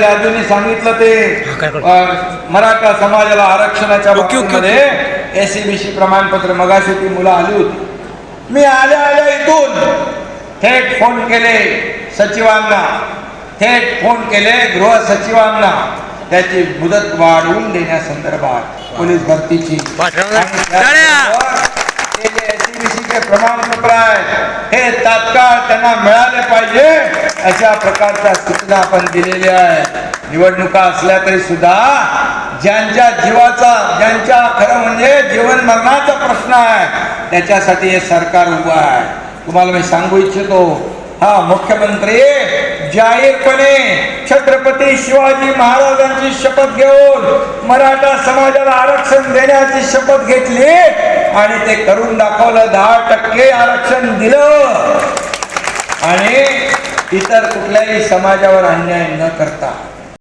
राजूंनी सांगितलं ते मराठा समाजाला आरक्षणाच्या बाबतीमध्ये एसीबीसी प्रमाणपत्र मगाशी ती मुलं आली होती. मी आल्या आल्या इथून. थेट फोन केले सचिवांना. थेट फोन केले गृह सचिवांना. त्याची मुदत वाढवून देण्यासंदर्भात पोलीस भरतीची. प्रमाणपत्र आहेत हे तात्काळ त्यांना मिळाले पाहिजे. अशा प्रकारच्या सूचना आपण दिलेल्या आहेत. निवडणुका असल्या तरी सुद्धा ज्यांच्या जीवाचा ज्यांच्या खरं म्हणजे जीवन मरणाचा प्रश्न आहे त्याच्यासाठी हे सरकार उभं आहे. तुम्हाला मी सांगू इच्छितो हा मुख्यमंत्री जाहीरपणे छत्रपती शिवाजी महाराजांची शपथ घेऊन मराठा समाजाला आरक्षण देण्याची शपथ घेतली आणि ते करून दाखवलं दहा टक्के आरक्षण दिलं. आणि इतर कुठल्याही समाजावर अन्याय न करता.